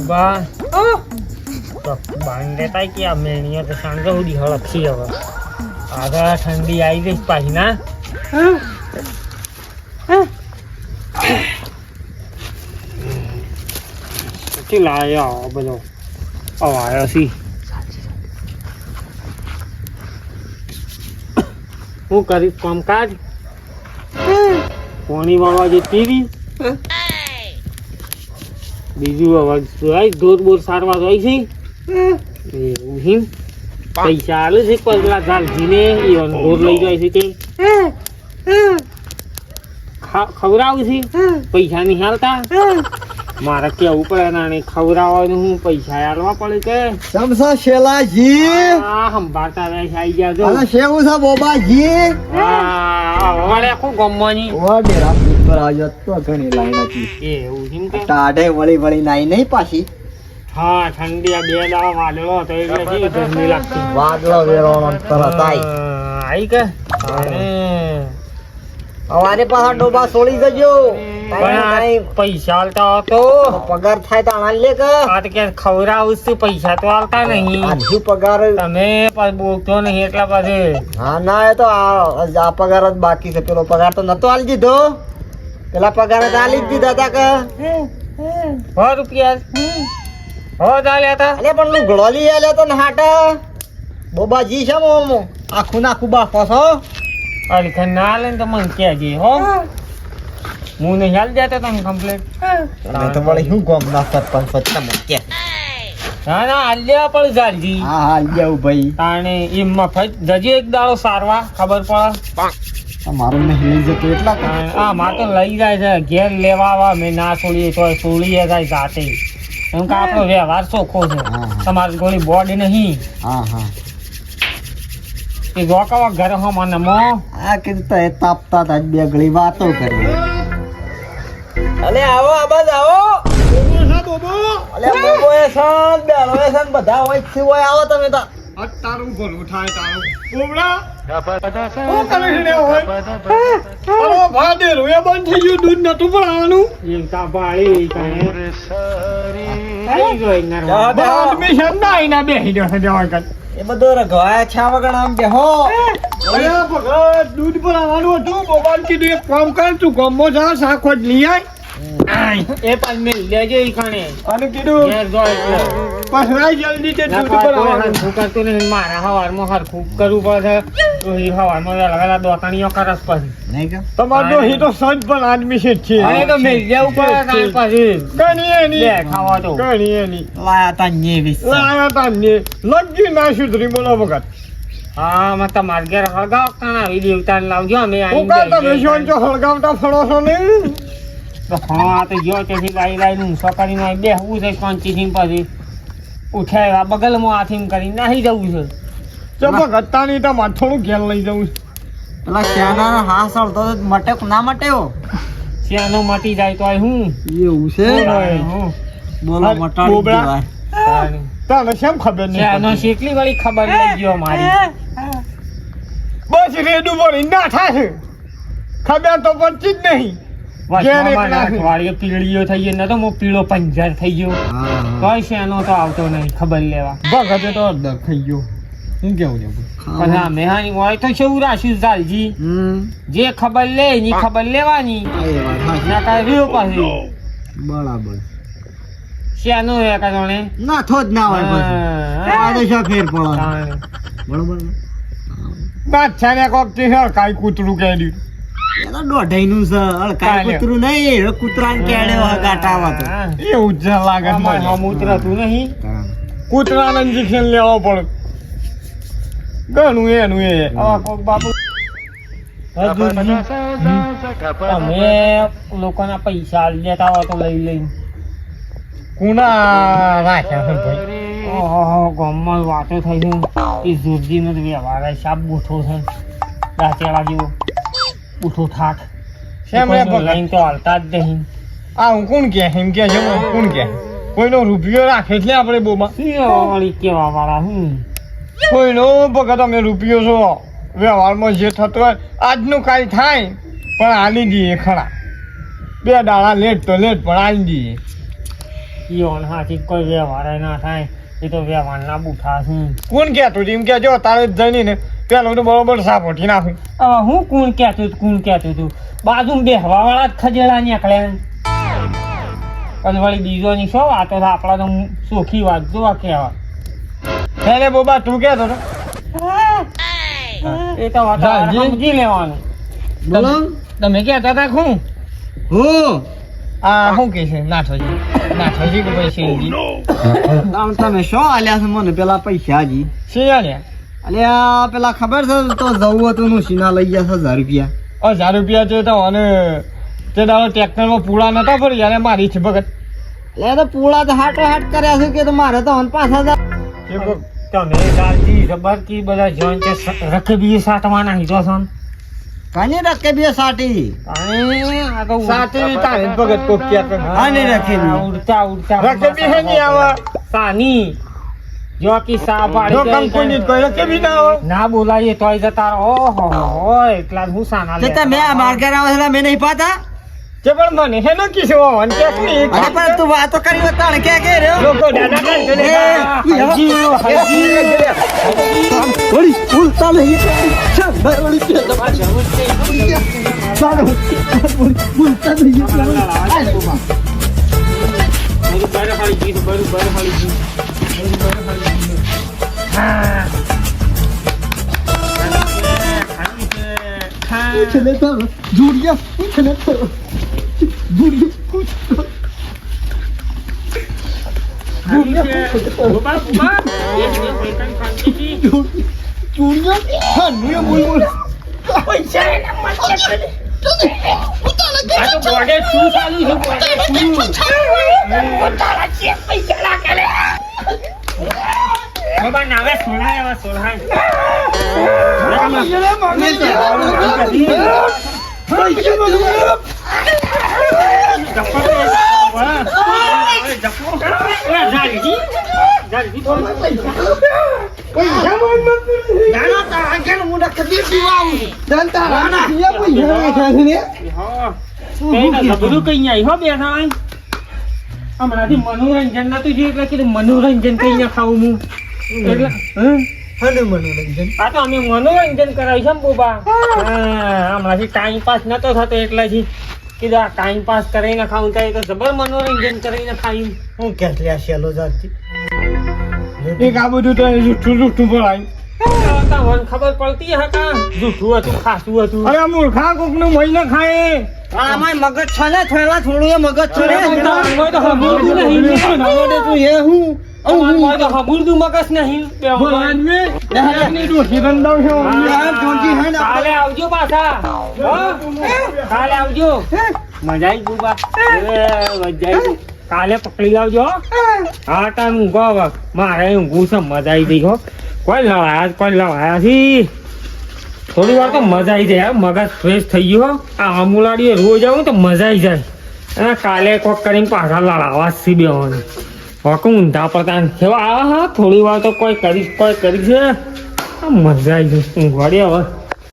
ઊભા. બાંધ દેતા કે આ મેણીઓ તો સાંજે સુધી હળખી હવે. આગળ ઠંડી આવી ગઈ પાછી ના? લાયો આવો બધો અવાયો છે. હું કરીશ કામકાજ? પોણી વાળવા જે રહી બીજું અવાજ જોઈ દોર બોર સારવા જોઈ છે? એવું હિમ પૈસા આલે છે પગલા ઝાલજીને? એ દોર લઈ જાય છે તે ખવડાવું છે? પૈસા નહીં હાલતા મારે કેવું પડે ના ખવડાવવાનું હું? પૈસા આલવા પડે કે? સમસા શેલાજી. આ સંભાળતા રહે છે આવી ગયા જો અને શેવું છે બોબાજી? હા હવે આખું ગમવાની. ઓ ડેરા ઉપર આવ્યો તો ઘણી લાઈન હતી. એવું હિમ કે? ટાઢે વળી વળી નાઈ નહીં પાછી. હા ઠંડી આ બે દાડા વાદળો તો એટલે કેવી ગરમી લાગતી. વાદળો વેરવાનો તરત આઈ આઈ કે. અમારે પાછા ડોબા છોડી જજો. પૈસા આલતા હતો પગાર થાય તો આણા લે કે. આ તો કે ખવડાવું પૈસા તો આલતા નહીં. આજુ પગાર તમે બોલતો નહીં એટલા પછી હા ના એ તો આ પગાર જ બાકી છે. પેલો પગાર તો નતો આલી દીધો. પેલા પગાર આલી જ દીધા તા કે? હો રૂપિયા. હો ચાલ્યા હતા. અલે પણ લુગડો લઈ આલ્યો તો ને હાટા. બોબાજી છે મોમો આખું નાખું બાફો છો? અલખન ના લે તો મને કહેજે હો? હું. નહીં હાલ જતો તમે કમ્પ્લેટ તમે તો વળી શું ગોમ ના સરપંચ તમને કે ના ના હાલ પણ જાલજી હા હા જાવ ભાઈ તાણે એમાં ફજ જજે એક દાડો સારવા ખબર પડે? તમારું નહીં લઈ જતો એટલા કે તાણે આ માં તો લઈ જાય છે. ઘેર લેવા આવા મેં ના છોડીએ તો છોડીએ જાય જાતે. એમ કે આપણો વ્યવહાર ચોખ્ખો છે. હા, હા. તમારી ગોળી બોડી નહીં. હા હા. એ રોકાવા ઘર હો મને મો. આ કીધું તો એ તાપતા તાજ બે ગળી વાતો કરી. અલે આવો આબાદ આવો. અલે બોબો એ સન બેરો એ સન બધા હોય છે હોય આવો તમે તો. તારું ભલું થાય તારું. બોબડા શું કરી છે હોય? અરે ભાડેરું એ બંધ થઈ ગયું દૂધ નતું ભરાવાનું. એકતા પાડી તાણે થઈ ગઈ નરવા. ના કર એ બધો રઘવાયા આમ બેહો. અરે ભગત દૂધ ભરાવાનું હતું. બોબાન કીધું એક કામ કર તું ગમો જા શાખો જ લઈ આય. એ પણ મેં લેજે ઈ કણે અને કીધું ઘેર જો એટલે. પસરાય જલ્દી તે દૂધ કોઈ કોઈ ભરાવાનું કરતું નહીં. મારા હવારમાં હરખું કરવું પડે. તો ઈ હવારમાં વેલા વેલા દોતાણીઓ કરસ પછી. નહીં કે? તમાર ડોહી તો સજ પણ આદમી છે છે. હવે તો મેં લેવું પડે તાણ પછી. કણી એની. બે ખાવા તો. કણી એની. લાયા તા નેવીસ લાયા તાને લગી ના સુધરી બોલો વખત. હા મત તમારે ઘેર હળગાવ કાણ આવી દેવતા લાવજો અમે તમે જો હળગાવતા ફળો છો ને. તો હા તો જો તેથી લાઈ લાઈને ઊંસો કરીને અહીં બેહવું છે પંચી પછી. ઉઠાય બગલમાં હાથીમ કરીને નાહી જવું છે. તો ભગત તાની તમારે થોડું ઘેર લઈ જવું છે. પેલા શ્યાના હા સળતો તો મટે ના મટ્યો? શ્યાનો મટી જાય તો હું? એવું છે? હું. બોલો મટાડી દેવાય. તને ખબર નહીં શેકલી વાળી ખબર લઈ ગયો મારી. બસ રેડું પડી ના થાય. ખબર તો પડતી જ નહીં. અઠવાડિયે પીળીઓ થઈ હું પીળો પંજર થઈ ગયો. કોઈ શેનો તો આવતો નહીં ખબર લેવા. ભગતે તો અડધર થઈ ગયો. હું કેવું છે? પણ હા મેહાની હોય તો શું રાખ્યું ચાલજી? જે ખબર લે એની ખબર લેવાની. ના બરાબર. શેનો રે કારણે ના થો જ ના હોય આ તો શું ફેર પડે તાણે. ને? બાદશાહ ને કોકથી કાઈ કૂતરું કહી દીધું દોઢાઈનું છે અળકાય કૂતરું નહીં. કૂતરાને કેળ્યો હવે તો. હા. એવું લાગે છે. આમાં મને. હમ ઉતરતું નહીં. કૂતરાને ઇન્જેક્શન લેવો પડે. ઘણું એનું એ. હવે કોક બાપુ. અમે લોકોના પૈસા લેતા હોય તો લઈ લઈ કુના રાખ્યા ભાઈ. ઓહો ગામમાં વાતો થઈ છે. એ જોરજી નો વ્યવહાર સાપ બૂઠો છે. દાંતેડા જેવો. બૂઠો થાક. શેમ રે ભગત? તો હાલતા જ નહીં. આ હું કોણ કે? એમ કે છે કોણ કે? કોઈનો રૂપિયો રાખે એટલે આપણે બોમાં. કેવા વાળા હું કોઈનો ભગત અમે રૂપિયો છો? વ્યવહારમાં જે થતો હોય આજનું કાંઈ થાય. પણ આલી દઈએ ખરા. બે દાડા લેટ તો લેટ પણ આલી દઈએ. ઈ ઓન હાથી કોઈ વ્યવહાર ના થાય. એ તો વ્યવહારના બુઠા છે. કોણ કહેતું તું? એમ કે જો તારે જઈને ને પેલું તો બરોબર સાફ ઉઠી નાખ્યું હવે હું કોણ કહેતું હતું કોણ કહેતું હતું? બાજુ બેહવા વાળા જ ખજેડા નીકળ્યા અને વળી બીજો ની શું વાતો આપણા તો સુખી વાત જોવા કહેવા એને બોબા તું કહેતો હતો? એ તો વાત જી. સમજી લેવાનું. બોલો. તમે કહેતા હતા શું હું? આ શું કે છે? નાઠોજી નાઠોજી કે આમ તમે શું આલ્યા છે? મને પેલા પૈસા જી શિયા ને આ પેલા ખબર છે તો જવું હતું નું સીના લઈ ગયા છે હજાર રૂપિયા. હજાર રૂપિયા છે તો અને તે દાડો ટ્રેક્ટરમાં પૂળા નતા ભરી યાર મારી છે ભગત. એટલે તો પૂળા તો હાટ હાટ કર્યા છે કે તો મારે તો પાંચ હજાર. એ ભગ- તમે દાદી જબર કી બધા જોઈન છે રખબી સાટવાના હીરો છો કાને રખે બી સાટી. કાને આગો સાટી તારે જ ભગત કોક કહેતો આની રખેલી. ઉડતા ઉડતા રકેબી હે નહીં આવે. સાની. જો કે સા જો કંકુની જ કોઈ રકેબી ના આવે ના બોલાઈએ તોય જતા. ઓહો હોય એટલા હું સાના તે મે તમે આ માર ઘર આવે મે નહીં પાતા તે પણ મને હે ન કીશો વાવન કે નહીં અરે પણ તું વાતો કરી હોય તાણે કે કે રહ્યો લોકો દાદા કાન છે ને એ, હજી, હજી. ઓલી ઉલટા લઈ ચાલ ઓલી કે ચાલો ઉલટા ચાલ બરોબર હાલી ગયું, ખાલી છે. ચલે તો જુડિયા ચલે તો જુડિયા ખાલી છે. ઊભા, ઊભા. એક મિનિટ, એક મિનિટ, શાંતિથી. જુડિયા હા નું. બોલ બોલ આ તો બોર્ડે શું ચાલુ છે બોર્ડે શું? બાબા, નાવે સોળાય હવે સોળાય હમણાંથી મનોરંજન નતું થયું, એટલે કીધું મનોરંજન કઈ ખાવું હું? આ તો અમે મનોરંજન કરાવી છે બોબા. હમણાંથી ટાઈમ પાસ નતો થતો એટલેથી કીધું આ ટાઈમ પાસ કરીને ખાવું થાય તો જબર મનોરંજન કરીને ખાયું હું કે લે શેલો જાતી એક આ બધું તો જૂઠું જૂઠું બોલાય. તમને ખબર પડતી હતા જૂઠું હતું ખાસું હતું. અરે મૂર્ખા કોકનું મહિને ખાય આમાં મગજ છે ને થોડા થોડું મગજ છે ને. તું હું મગજ નહીં હા, કાલે આવજો પાછા. કાલે આવજો. મજા આવી બુબા. મજા કાલે પકડી લાવજો હો. તાર ઊંઘો હવે. મારે ઊંઘું છે મજા આવી ગઈ હો. કોઈ લવાયા કોઈ લવાયા છી. થોડી વાર તો મજા આવી જાય. મગજ ફ્રેશ થઈ ગયો આ અમુલાડીએ રોજ આવું તો મજા આવી જાય. અને કાલે કોક કરીને પાછા લડાવા સી બેવાનું હોકું ઊંધા પડતા કેવા આ થોડી વાર તો કોઈ કરી કોઈ કરી છે. મજા આવી ગઈ ઊંઘવાડી હવે.